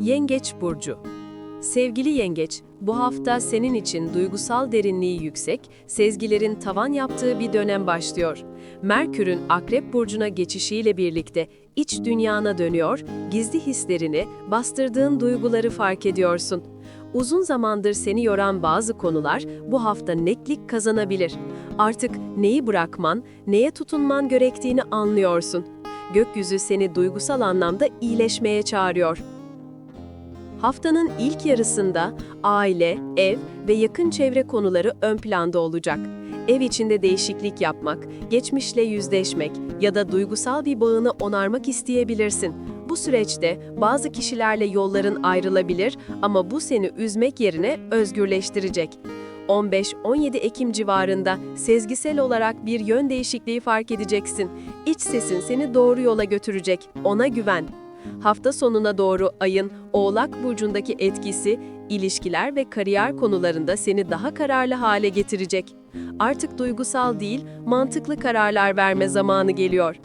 Yengeç Burcu Sevgili Yengeç, bu hafta senin için duygusal derinliği yüksek, sezgilerin tavan yaptığı bir dönem başlıyor. Merkür'ün Akrep Burcu'na geçişiyle birlikte iç dünyana dönüyor, gizli hislerini, bastırdığın duyguları fark ediyorsun. Uzun zamandır seni yoran bazı konular bu hafta netlik kazanabilir. Artık neyi bırakman, neye tutunman gerektiğini anlıyorsun. Gökyüzü seni duygusal anlamda iyileşmeye çağırıyor. Haftanın ilk yarısında aile, ev ve yakın çevre konuları ön planda olacak. Ev içinde değişiklik yapmak, geçmişle yüzleşmek ya da duygusal bir bağını onarmak isteyebilirsin. Bu süreçte bazı kişilerle yolların ayrılabilir ama bu seni üzmek yerine özgürleştirecek. 15-17 Ekim civarında sezgisel olarak bir yön değişikliği fark edeceksin. İç sesin seni doğru yola götürecek. Ona güven. Hafta sonuna doğru ayın Oğlak burcundaki etkisi ilişkiler ve kariyer konularında seni daha kararlı hale getirecek. Artık duygusal değil, mantıklı kararlar verme zamanı geliyor.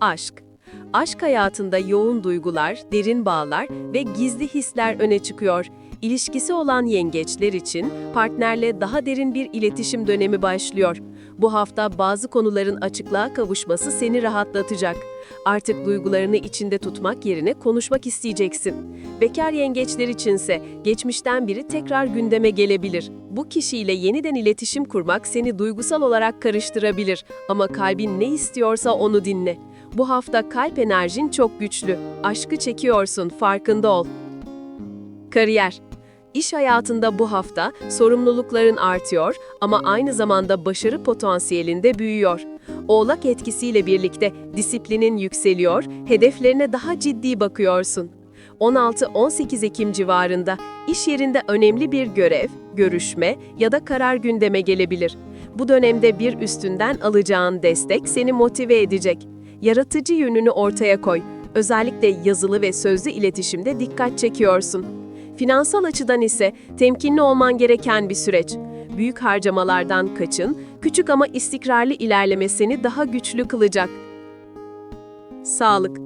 Aşk Aşk hayatında yoğun duygular, derin bağlar ve gizli hisler öne çıkıyor. İlişkisi olan yengeçler için partnerle daha derin bir iletişim dönemi başlıyor. Bu hafta bazı konuların açıklığa kavuşması seni rahatlatacak. Artık duygularını içinde tutmak yerine konuşmak isteyeceksin. Bekar yengeçler içinse geçmişten biri tekrar gündeme gelebilir. Bu kişiyle yeniden iletişim kurmak seni duygusal olarak karıştırabilir ama kalbin ne istiyorsa onu dinle. Bu hafta kalp enerjin çok güçlü. Aşkı çekiyorsun, farkında ol. Kariyer İş hayatında bu hafta sorumlulukların artıyor ama aynı zamanda başarı potansiyelinde büyüyor. Oğlak etkisiyle birlikte disiplinin yükseliyor, hedeflerine daha ciddi bakıyorsun. 16-18 Ekim civarında iş yerinde önemli bir görev, görüşme ya da karar gündeme gelebilir. Bu dönemde bir üstünden alacağın destek seni motive edecek. Yaratıcı yönünü ortaya koy. Özellikle yazılı ve sözlü iletişimde dikkat çekiyorsun. Finansal açıdan ise temkinli olman gereken bir süreç. Büyük harcamalardan kaçın, küçük ama istikrarlı ilerleme seni daha güçlü kılacak. Sağlık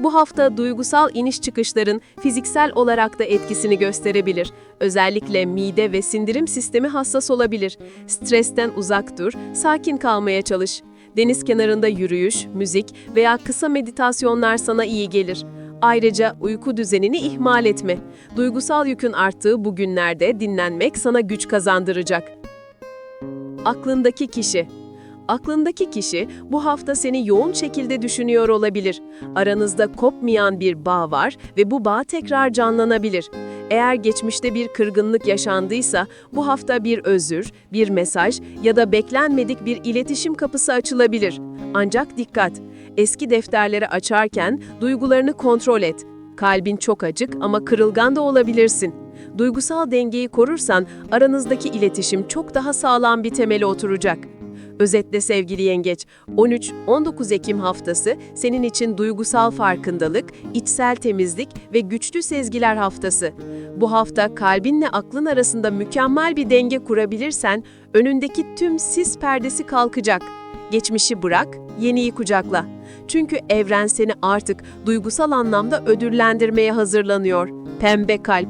bu hafta duygusal iniş çıkışların fiziksel olarak da etkisini gösterebilir. Özellikle mide ve sindirim sistemi hassas olabilir. Stresten uzak dur, sakin kalmaya çalış. Deniz kenarında yürüyüş, müzik veya kısa meditasyonlar sana iyi gelir. Ayrıca uyku düzenini ihmal etme. Duygusal yükün arttığı bu günlerde dinlenmek sana güç kazandıracak. Aklındaki kişi Aklındaki kişi bu hafta seni yoğun şekilde düşünüyor olabilir. Aranızda kopmayan bir bağ var ve bu bağ tekrar canlanabilir. Eğer geçmişte bir kırgınlık yaşandıysa bu hafta bir özür, bir mesaj ya da beklenmedik bir iletişim kapısı açılabilir. Ancak dikkat! Eski defterleri açarken duygularını kontrol et. Kalbin çok acık ama kırılgan da olabilirsin. Duygusal dengeyi korursan aranızdaki iletişim çok daha sağlam bir temele oturacak. Özetle sevgili yengeç, 13-19 Ekim haftası senin için duygusal farkındalık, içsel temizlik ve güçlü sezgiler haftası. Bu hafta kalbinle aklın arasında mükemmel bir denge kurabilirsen önündeki tüm sis perdesi kalkacak. Geçmişi bırak, yeniyi kucakla. Çünkü evren seni artık duygusal anlamda ödüllendirmeye hazırlanıyor. Pembe kalp,